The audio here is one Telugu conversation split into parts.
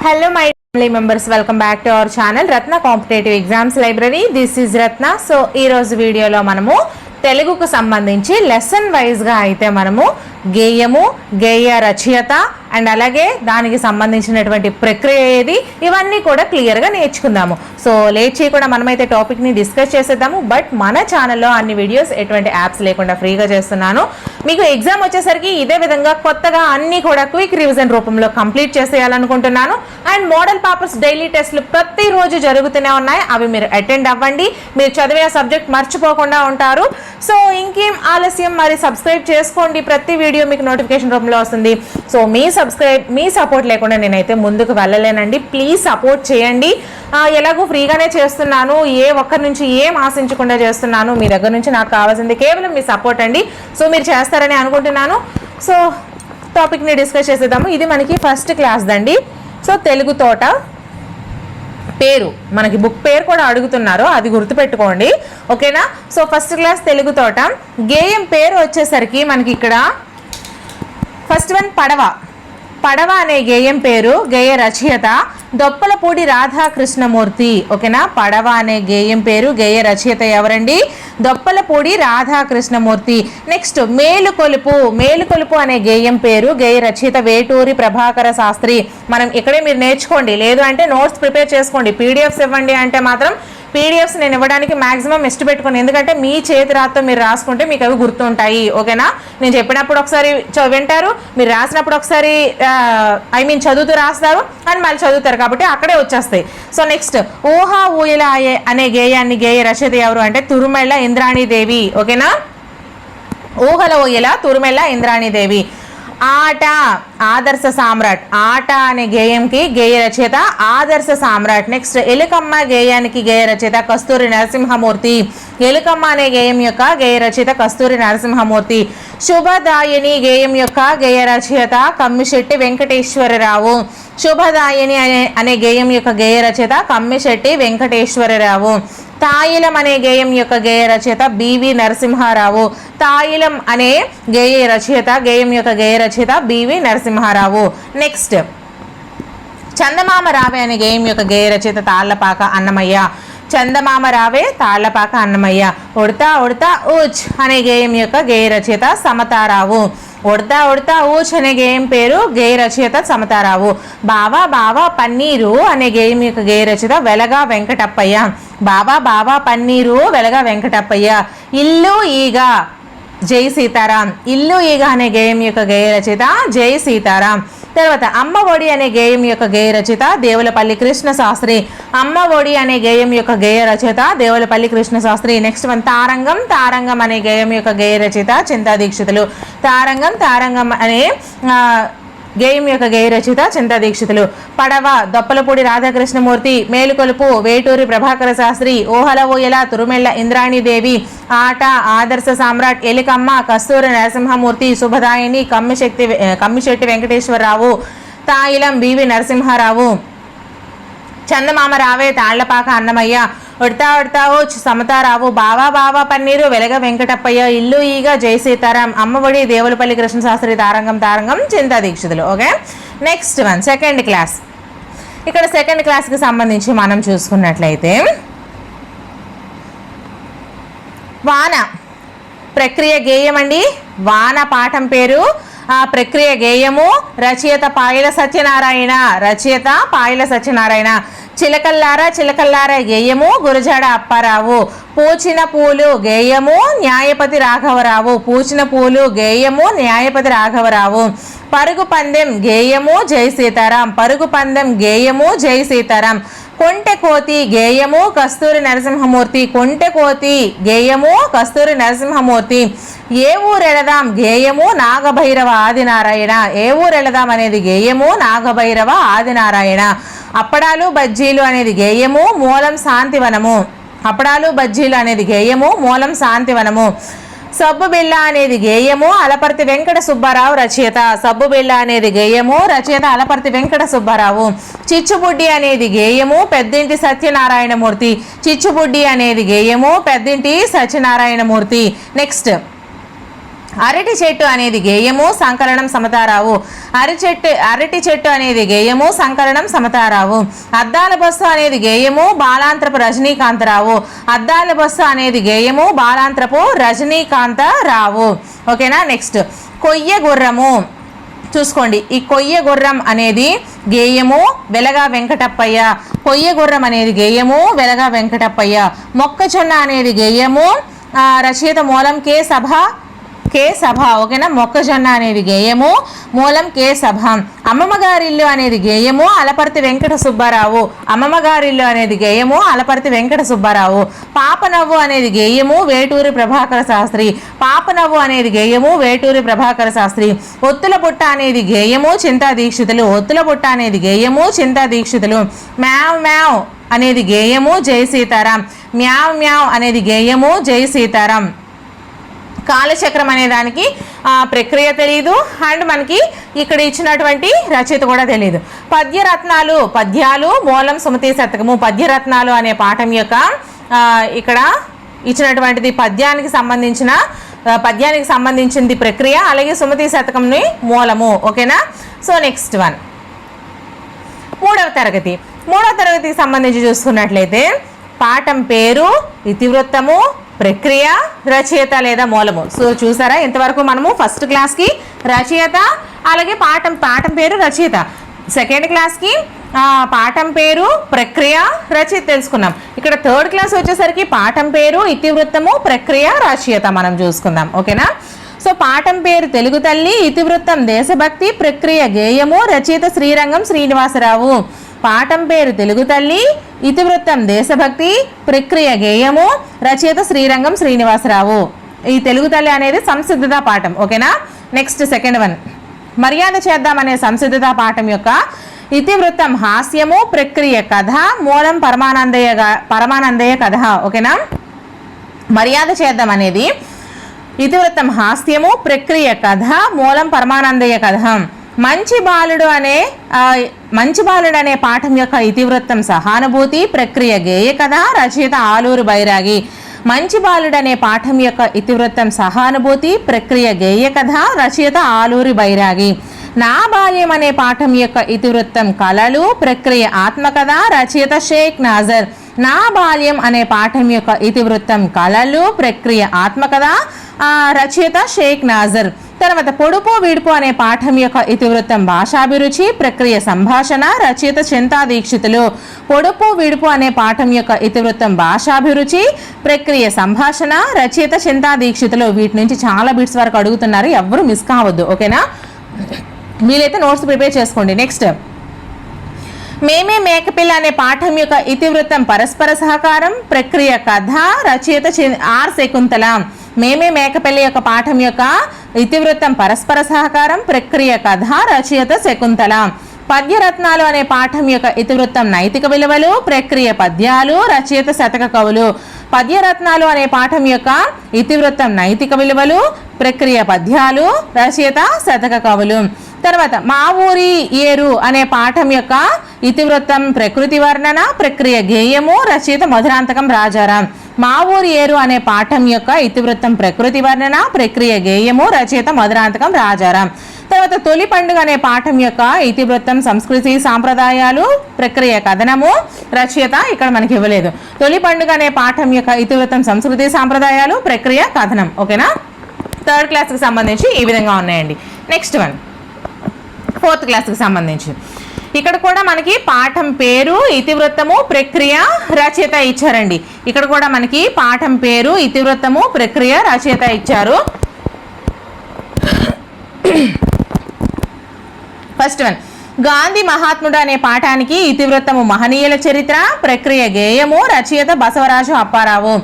Hello my family members welcome back to our channel Ratna competitive exams library this is Ratna so ఈ రోజు వీడియోలో మనము తెలుగుకు సంబంధించి లెసన్ వైజ్గా అయితే మనము గేయము గేయ రచయిత అండ్ అలాగే దానికి సంబంధించినటువంటి ప్రక్రియ ఏది ఇవన్నీ కూడా క్లియర్గా నేర్చుకుందాము. సో లేట్ చేయకుండా మనమైతే టాపిక్ని డిస్కస్ చేసేద్దాము. బట్ మన ఛానల్లో అన్ని వీడియోస్ ఎటువంటి యాప్స్ లేకుండా ఫ్రీగా చేస్తున్నాను. మీకు ఎగ్జామ్ వచ్చేసరికి ఇదే విధంగా కొత్తగా అన్నీ కూడా క్విక్ రివిజన్ రూపంలో కంప్లీట్ చేసేయాలనుకుంటున్నాను. అండ్ మోడల్ పేపర్స్ డైలీ టెస్ట్లు ప్రతిరోజు జరుగుతూనే ఉన్నాయి. అవి మీరు అటెండ్ అవ్వండి. మీరు చదివే సబ్జెక్ట్ మర్చిపోకుండా ఉంటారు. సో ఇంకేం ఆలస్యం మరి సబ్స్క్రైబ్ చేసుకోండి ప్రతి వీడియో వీడియో మీకు నోటిఫికేషన్ రూపంలో వస్తుంది. సో మీ సబ్స్క్రైబ్ మీ సపోర్ట్ లేకుండా నేనైతే ముందుకు వెళ్ళలేనండి. ప్లీజ్ సపోర్ట్ చేయండి. ఎలాగో ఫ్రీగానే చేస్తున్నాను. ఏ ఒక్కరి నుంచి ఏం ఆశించకుండా చేస్తున్నాను. మీ దగ్గర నుంచి నాకు కావాల్సింది కేవలం మీ సపోర్ట్ అండి. సో మీరు చేస్తారని అనుకుంటున్నాను. సో టాపిక్ని డిస్కస్ చేసేద్దాము. ఇది మనకి ఫస్ట్ క్లాస్ దండి. సో తెలుగు తోట పేరు మనకి బుక్ పేరు కూడా అడుగుతున్నారు. అది గుర్తుపెట్టుకోండి. ఓకేనా? సో ఫస్ట్ క్లాస్ తెలుగు తోట. గేయం పేరు వచ్చేసరికి మనకి ఇక్కడ ఫస్ట్ వన్ పడవ. పడవ అనే గేయం పేరు గేయ రచయిత దొప్పలపూడి రాధాకృష్ణమూర్తి. ఓకేనా? పడవ అనే గేయం పేరు గేయ రచయిత ఎవరండి? దొప్పలపూడి రాధాకృష్ణమూర్తి. నెక్స్ట్ మేలుకొలుపు. మేలుకొలుపు అనే గేయం పేరు గేయ రచయిత వేటూరి ప్రభాకర శాస్త్రి. మనం ఇక్కడే మీరు నేర్చుకోండి. లేదు అంటే నోట్స్ ప్రిపేర్ చేసుకోండి. పీడిఎఫ్స్ ఇవ్వండి అంటే మాత్రం పీడిఎఫ్స్ నేను ఇవ్వడానికి మాక్సిమం ఇష్ట పెట్టుకుని ఎందుకంటే మీ చేతి రాతతో మీరు రాసుకుంటే మీకు అవి గుర్తుంటాయి ఓకేనా? నేను చెప్పినప్పుడు ఒకసారి వింటారు మీరు రాసినప్పుడు ఒకసారి ఐ మీన్ చదువుతూ రాస్తారు అండ్ మళ్ళీ చదువుతారు కాబట్టి అక్కడే వచ్చేస్తాయి. సో నెక్స్ట్ ఊహా ఊయల అనే- అనే గేయాన్ని గేయ రచయిత ఎవరు అంటే తురుమెళ్ళ ఇంద్రాణీదేవి ఓకేనా? ఊహల ఊయల తురుమెళ్ళ ఇంద్రాణీదేవి ఆట ఆదర్శ సామ్రాట్. ఆట అనే గేయంకి గేయ రచయిత ఆదర్శ సామ్రాట్. నెక్స్ట్ ఎలుకమ్మ గేయానికి గేయ రచయిత కస్తూరి నరసింహమూర్తి. ఎలుకమ్మ అనే గేయం యొక్క గేయ రచయిత కస్తూరి నరసింహమూర్తి. శుభదాయని గేయం యొక్క గేయ రచయిత కమ్మిశెట్టి వెంకటేశ్వరరావు. శుభదాయని అనే అనే గేయం యొక్క గేయ రచయిత కమ్మిశెట్టి వెంకటేశ్వరరావు. తాయిలం అనే గేయం యొక్క గేయ రచయిత బివి నరసింహారావు. తాయిలం అనే గేయ రచయిత గేయం యొక్క గేయ రచయిత బివి నరసింహారావు. నెక్స్ట్ చందమామ రావే అనే గేయం యొక్క గేయ రచయిత తాళ్ళపాక అన్నమయ్య. చందమామ రావే తాళ్ళపాక అన్నమయ్య. ఉడతా ఉడతా ఊచ్ అనే గేయం యొక్క గేయ రచయిత సమతారావు. ఉడతా ఉడతా ఊచ్ అనే గేయం పేరు గేయ రచయిత సమతారావు. బావా బావా పన్నీరు అనే గేయం యొక్క గేయ రచయిత వెలగా వెంకటప్పయ్య. బావా బావా పన్నీరు వెలగా వెంకటప్పయ్య. ఇల్లు ఈగ జై సీతారాం. ఇల్లు ఈగ అనే గేయం యొక్క గేయ రచయిత జై సీతారాం. తర్వాత అమ్మ ఒడి అనే గేయం యొక్క గేయ రచయిత దేవులపల్లి కృష్ణ శాస్త్రి అమ్మ ఒడి అనే గేయం యొక్క గేయ రచయిత దేవులపల్లి కృష్ణ శాస్త్రి నెక్స్ట్ వన్ తారంగం తారంగం అనే గేయం యొక్క గేయ రచయిత చింతా దీక్షితులు తారంగం తారంగం అనే గేయం యొక్క గేయ రచయిత చింతా దీక్షితులు. పడవ దొప్పలపూడి రాధాకృష్ణమూర్తి మేలుకొలుపు వేటూరి ప్రభాకర శాస్త్రి ఓహల ఓయల తురుమెళ్ళ ఇంద్రాణీదేవి ఆట ఆదర్శ సామ్రాట్ ఎలికమ్మ కస్తూరి నరసింహమూర్తి శుభదాయిని కమ్మిశక్తి కమ్మిశెట్టి వెంకటేశ్వరరావు తాయిలం బివి నరసింహారావు. చందమామ రావే తాళ్ళపాక అన్నమయ్య ఉడతా ఉడతావు సమతారావు బావా బావా పన్నీరు వెలగ వెంకటప్పయ్య ఇల్లు ఈగ Jai Sitaram Ammavodi Devulapalli Krishnashastri Tarangam Tarangam Chinta Dikshitulu okay? Next one second class ఇక్కడ సెకండ్ క్లాస్కి సంబంధించి మనం చూసుకున్నట్లయితే వాన. ప్రక్రియ గేయం అండి వాన పాఠం పేరు ఆ ప్రక్రియ గేయము. రచయిత పాయల సత్యనారాయణ. రచయిత పాయల సత్యనారాయణ. చిలకల్లార చిలకల్లార గేయము. గురజాడ అప్పారావు. పూచిన పూలు గేయము. న్యాయపతి రాఘవరావు. పూచిన పూలు గేయము. న్యాయపతి రాఘవరావు. పరుగు పందెం గేయము. జై సీతారాం. పరుగు పందెం గేయము. జై సీతారాం. కొంటె కోతి గేయము కస్తూరి నరసింహమూర్తి కొంటె కోతి గేయము కస్తూరి నరసింహమూర్తి. ఏ ఊరెళదాం గేయము నాగభైరవ ఆదినారాయణ. ఏ ఊరెళదాం అనేది గేయము నాగభైరవ ఆదినారాయణ. అప్పడాలు బజ్జీలు అనేది గేయము మూలం శాంతివనము. అప్పడాలు బజ్జీలు అనేది గేయము మూలం శాంతివనము. సబ్బు బిళ్ళ అనేది గేయము. అలపర్తి వెంకట సుబ్బారావు రచయిత. సబ్బు బిళ్ళ అనేది గేయము. రచయిత అలపర్తి వెంకట సుబ్బారావు. చిచ్చుబుడ్డి అనేది గేయము. పెద్దింటి సత్యనారాయణమూర్తి. చిచ్చుబుడ్డి అనేది గేయము. పెద్దింటి సత్యనారాయణమూర్తి. నెక్స్ట్ అరటి చెట్టు అనేది గేయము సంకలనం సమతారావు. అరిచెట్టు అరటి చెట్టు అనేది గేయము సంకలనం సమతారావు. అద్దాల బస్సు అనేది గేయము బాలాంత్రపు రజనీకాంతరావు. అద్దాల బస్సు అనేది గేయము బాలాంత్రపు రజనీకాంతరావు. ఓకేనా? నెక్స్ట్. కొయ్య గుర్రము. చూసుకోండి. ఈ కొయ్య గుర్రం అనేది గేయము వెలగా వెంకటప్పయ్య. కొయ్య గుర్రం అనేది గేయము వెలగా వెంకటప్పయ్య. మొక్కజొన్న అనేది గేయము రచయిత మూలం కే సభ కే సభ ఓకేనా? మొక్కజొన్న అనేది గేయము మూలం కే సభ. అమ్మమ్మ గారిల్లు అనేది గేయము అలపర్తి వెంకట సుబ్బారావు. అమ్మమ్మ గారిల్లు అనేది గేయము అలపర్తి వెంకట సుబ్బారావు. పాపనవ్వు అనేది గేయము వేటూరి ప్రభాకర శాస్త్రి. పాపనవ్వు అనేది గేయము వేటూరి ప్రభాకర శాస్త్రి. ఒత్తుల బుట్ట అనేది గేయము చింతా దీక్షితులు. ఒత్తుల బుట్ట అనేది గేయము చింతా దీక్షితులు. మ్యావ్ మ్యావ్ అనేది గేయము జై సీతారాం. మ్యావ్ మ్యావ్ అనేది గేయము జై సీతారాం. కాలచక్రం అనే దానికి ప్రక్రియ తెలియదు అండ్ మనకి ఇక్కడ ఇచ్చినటువంటి రచయిత కూడా తెలియదు పద్యరత్నాలు పద్యాలు మూలం సుమతి శతకము పద్యరత్నాలు అనే పాఠం యొక్క ఇక్కడ ఇచ్చినటువంటిది పద్యానికి సంబంధించిన పద్యానికి సంబంధించింది ప్రక్రియ అలాగే సుమతి శతకంని మూలము. ఓకేనా? So next one. మూడవ తరగతి. మూడవ తరగతికి సంబంధించి చూసుకున్నట్లయితే పాఠం పేరు ఇతివృత్తము ప్రక్రియ రచయిత లేదా మూలము. సో చూసారా ఇంతవరకు మనము ఫస్ట్ క్లాస్కి రచయిత అలాగే పాఠం పాఠం పేరు రచయిత. సెకండ్ క్లాస్కి పాఠం పేరు ప్రక్రియ రచయిత తెలుసుకున్నాం. ఇక్కడ థర్డ్ క్లాస్ వచ్చేసరికి పాఠం పేరు ఇతివృత్తము ప్రక్రియ రచయిత మనం చూసుకుందాం. ఓకేనా? సో పాఠం పేరు తెలుగు తల్లి ఇతివృత్తం దేశభక్తి ప్రక్రియ గేయము రచయిత శ్రీరంగం శ్రీనివాసరావు. పాఠం పేరు తెలుగు తల్లి ఇతివృత్తం దేశభక్తి ప్రక్రియ గేయము రచయిత శ్రీరంగం శ్రీనివాసరావు. ఈ తెలుగు తల్లి అనేది సంసిద్ధత పాఠం ఓకేనా? నెక్స్ట్ సెకండ్ వన్ మర్యాద చేద్దామనే సంసిద్ధత పాఠం యొక్క ఇతివృత్తం హాస్యము ప్రక్రియ కథ మూలం పరమానందయ్య పరమానందయ్య కథ ఓకేనా? మర్యాద చేద్దాం అనేది ఇతివృత్తం హాస్యము ప్రక్రియ కథ మూలం పరమానందయ్య కథ. మంచి బాలుడు అనే మంచి బాలుడు అనే పాఠం యొక్క ఇతివృత్తం సహానుభూతి ప్రక్రియ గేయ కథ రచయిత ఆలూరు బైరాగి. మంచి బాలుడు అనే పాఠం యొక్క ఇతివృత్తం సహానుభూతి ప్రక్రియ గేయ కథ రచయిత ఆలూరి బైరాగి. నా బాల్యం అనే పాఠం యొక్క ఇతివృత్తం కళలు ప్రక్రియ ఆత్మకథ రచయిత షేక్ నాజర్. నా బాల్యం అనే పాఠం యొక్క ఇతివృత్తం కళలు ప్రక్రియ ఆత్మకథ ఆ, రచయిత షేక్ నాజర్. తర్వాత పొడుపు వీడుపు అనే పాఠం యొక్క ఇతివృత్తం భాషాభిరుచి ప్రక్రియ సంభాషణ రచయిత చింతా దీక్షితులు. పొడుపు వీడుపు అనే పాఠం యొక్క ఇతివృత్తం భాషాభిరుచి ప్రక్రియ సంభాషణ రచయిత చింతా దీక్షితులు. వీటి నుంచి చాలా బిట్స్ వరకు అడుగుతున్నారు. ఎవ్వరూ మిస్ కావద్దు ఓకేనా? వీలైతే నోట్స్ ప్రిపేర్ చేసుకోండి. నెక్స్ట్. మేమే మేకపిల్ల అనే పాఠం యొక్క ఇతివృత్తం పరస్పర సహకారం ప్రక్రియ కథ రచయిత ఆర్ శకుంతల. మేమే మేకపిల్ల యొక్క పాఠం యొక్క ఇతివృత్తం పరస్పర సహకారం ప్రక్రియ కథ రచయిత శకుంతల. పద్యరత్నాలు అనే పాఠం యొక్క ఇతివృత్తం నైతిక విలువలు ప్రక్రియ పద్యాలు రచయిత శతక కవులు. పద్యరత్నాలు అనే పాఠం యొక్క ఇతివృత్తం నైతిక విలువలు ప్రక్రియ పద్యాలు రచయిత శతక కవులు. తర్వాత మా ఊరి ఏరు అనే పాఠం యొక్క ఇతివృత్తం ప్రకృతి వర్ణన ప్రక్రియ గేయము రచయిత మధురాంతకం రాజారాం. మా ఊరి ఏరు అనే పాఠం యొక్క ఇతివృత్తం ప్రకృతి వర్ణన ప్రక్రియ గేయము రచయిత మధురాంతకం రాజారాం. తర్వాత తొలి పండుగ అనే పాఠం యొక్క ఇతివృత్తం సంస్కృతి సాంప్రదాయాలు ప్రక్రియ కథనము రచయిత ఇక్కడ మనకి ఇవ్వలేదు. తొలి పండుగ అనే పాఠం యొక్క ఇతివృత్తం సంస్కృతి సాంప్రదాయాలు ప్రక్రియ కథనం. ఓకేనా? థర్డ్ క్లాస్కి సంబంధించి ఈ విధంగా ఉన్నాయండి. Next one. ఫోర్త్ క్లాస్కి సంబంధించి. ఇక్కడ కూడా మనకి పాఠం పేరు ఇతివృత్తము ప్రక్రియ రచయిత ఇచ్చారండి. ఇక్కడ కూడా మనకి పాఠం పేరు ఇతివృత్తము ప్రక్రియ రచయిత ఇచ్చారు. ఫస్ట్ వన్ గాంధీ మహాత్ముడు అనే పాఠానికి ఇతివృత్తము మహనీయుల చరిత్ర ప్రక్రియ గేయము రచయిత బసవరాజు అప్పారావు.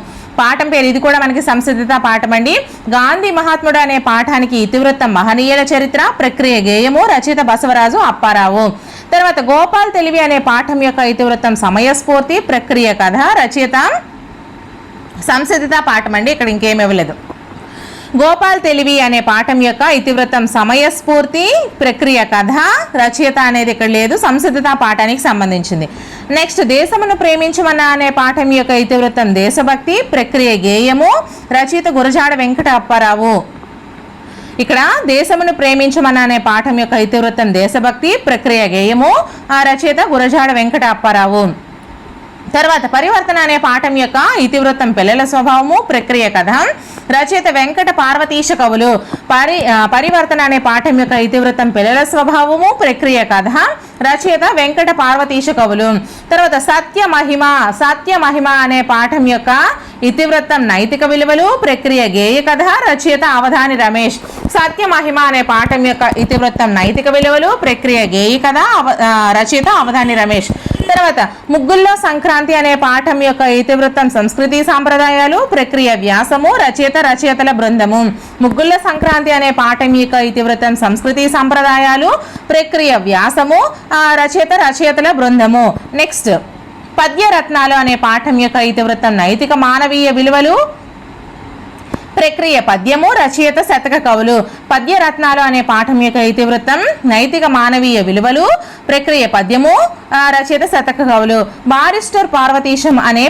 పాఠం పేరు ఇది కూడా మనకి సంసిద్ధత పాఠం అండి. గాంధీ మహాత్ముడు అనే పాఠానికి ఇతివృత్తం మహనీయుల చరిత్ర ప్రక్రియ గేయము రచయిత బసవరాజు అప్పారావు. తర్వాత గోపాల్ తెలివి అనే పాఠం యొక్క ఇతివృత్తం సమయస్ఫూర్తి ప్రక్రియ కథ రచయిత సంసిద్ధత పాఠం అండి. ఇక్కడ ఇంకేమివ్వలేదు గోపాల్ తెలివి అనే పాఠం యొక్క ఇతివృత్తం సమయస్ఫూర్తి ప్రక్రియ కథ రచయిత అనేది ఇక్కడ లేదు సంసిద్ధత పాఠానికి సంబంధించింది. నెక్స్ట్ దేశమును ప్రేమించమన్న అనే పాఠం యొక్క ఇతివృత్తం దేశభక్తి ప్రక్రియ గేయము రచయిత గురజాడ వెంకట అప్పారావు ఇక్కడ దేశమును ప్రేమించమన్న అనే పాఠం యొక్క ఇతివృత్తం దేశభక్తి ప్రక్రియ గేయము ఆ రచయిత గురజాడ వెంకట అప్పారావు తర్వాత పరివర్తన అనే పాఠం యొక్క ఇతివృత్తం పిల్లల స్వభావము ప్రక్రియ కథ రచయిత వెంకట పార్వతీశ కవులు పరి పరివర్తన అనే పాఠం యొక్క ఇతివృత్తం పిల్లల స్వభావము ప్రక్రియ కథ రచయిత వెంకట పార్వతీశ కవులు. తర్వాత సత్య మహిమ సత్య మహిమ అనే పాఠం యొక్క ఇతివృత్తం నైతిక విలువలు ప్రక్రియ గేయ కథ రచయిత అవధాని రమేష్. సత్య మహిమ అనే పాఠం యొక్క ఇతివృత్తం నైతిక విలువలు ప్రక్రియ గేయ కథ అవ- రచయిత అవధాని రమేష్. తర్వాత ముగ్గుల్లో సంక్రాంతి అనే పాఠం యొక్క ఇతివృత్తం సంస్కృతి సాంప్రదాయాలు ప్రక్రియ వ్యాసము రచయిత రచయితల బృందము. ముగ్గుల్లో సంక్రాంతి అనే పాఠం యొక్క ఇతివృత్తం సంస్కృతి సాంప్రదాయాలు ప్రక్రియ వ్యాసము రచయిత రచయితల బృందము. నెక్స్ట్ పద్యరత్నాలు అనే పాఠం యొక్క ఇతివృత్తం నైతిక మానవీయ విలువలు. ప్రక్రియ పద్యము రచయిత శతక కవులు. పద్యరత్నాలు అనే పాఠం యొక్క ఇతివృత్తం నైతిక మానవీయ విలువలు. ప్రక్రియ పద్యము రచయిత శతక కవులు. బారిస్టర్ పార్వతీశం అనే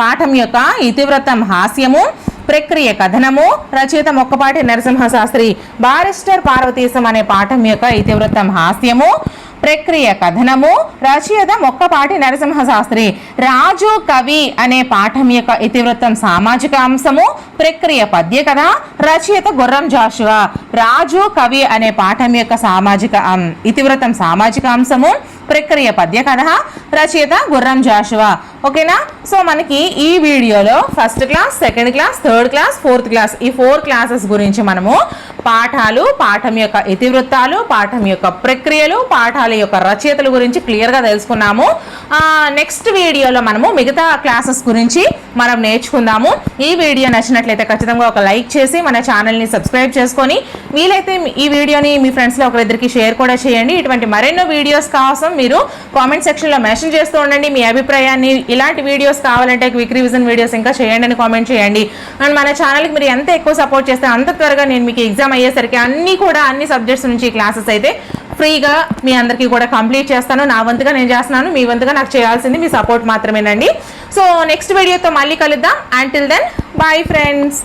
పాఠం యొక్క ఇతివృత్తం హాస్యము. ప్రక్రియ కథనము రచయిత మొక్కపాటి నరసింహ శాస్త్రి బారిస్టర్ పార్వతీశం అనే పాఠం యొక్క ఇతివృత్తం హాస్యము. ప్రక్రియ కథనము రచయిత మొక్కపాటి నరసింహ శాస్త్రి రాజు కవి అనే పాఠం యొక్క ఇతివృత్తం సామాజిక అంశము ప్రక్రియ పద్య కథ రచయిత గుర్రం జాషువా. రాజు కవి అనే పాఠం యొక్క సామాజిక ఇతివృత్తం సామాజిక అంశము ప్రక్రియ పద్య కథ రచయిత గుర్రం జాషువా. ఓకేనా? సో మనకి ఈ వీడియోలో first class second class third class fourth class ఈ ఫోర్ క్లాసెస్ గురించి మనము పాఠాలు పాఠం యొక్క ఇతివృత్తాలు పాఠం యొక్క ప్రక్రియలు పాఠాల యొక్క రచయితల గురించి క్లియర్గా తెలుసుకున్నాము. నెక్స్ట్ వీడియోలో మనము మిగతా క్లాసెస్ గురించి మనం నేర్చుకుందాము. ఈ వీడియో నచ్చినట్లయితే ఖచ్చితంగా ఒక లైక్ చేసి మన ఛానల్ని సబ్స్క్రైబ్ చేసుకొని వీలైతే ఈ వీడియోని మీ ఫ్రెండ్స్లో ఒకరిద్దరికి షేర్ కూడా చేయండి. ఇటువంటి మరెన్నో వీడియోస్ కోసం మీరు కామెంట్ సెక్షన్లో మెన్షన్ చేస్తూ ఉండండి. మీ అభిప్రాయాన్ని ఇలాంటి వీడియోస్ కావాలంటే క్విక్ రివిజన్ వీడియోస్ ఇంకా చేయండి అని కామెంట్ చేయండి. అండ్ మన ఛానల్కి మీరు ఎంత ఎక్కువ సపోర్ట్ చేస్తే అంత త్వరగా నేను మీకు ఎగ్జామ్ అయ్యేసరికి అన్ని కూడా అన్ని సబ్జెక్ట్స్ నుంచి క్లాసెస్ అయితే ఫ్రీగా మీ అందరికీ కూడా కంప్లీట్ చేస్తాను. నా వంతుగా నేను చేస్తున్నాను. మీ వంతుగా నాకు చేయాల్సింది మీ సపోర్ట్ మాత్రమేనండి. సో నెక్స్ట్ వీడియోతో మళ్ళీ కలుద్దాం. Until then bye friends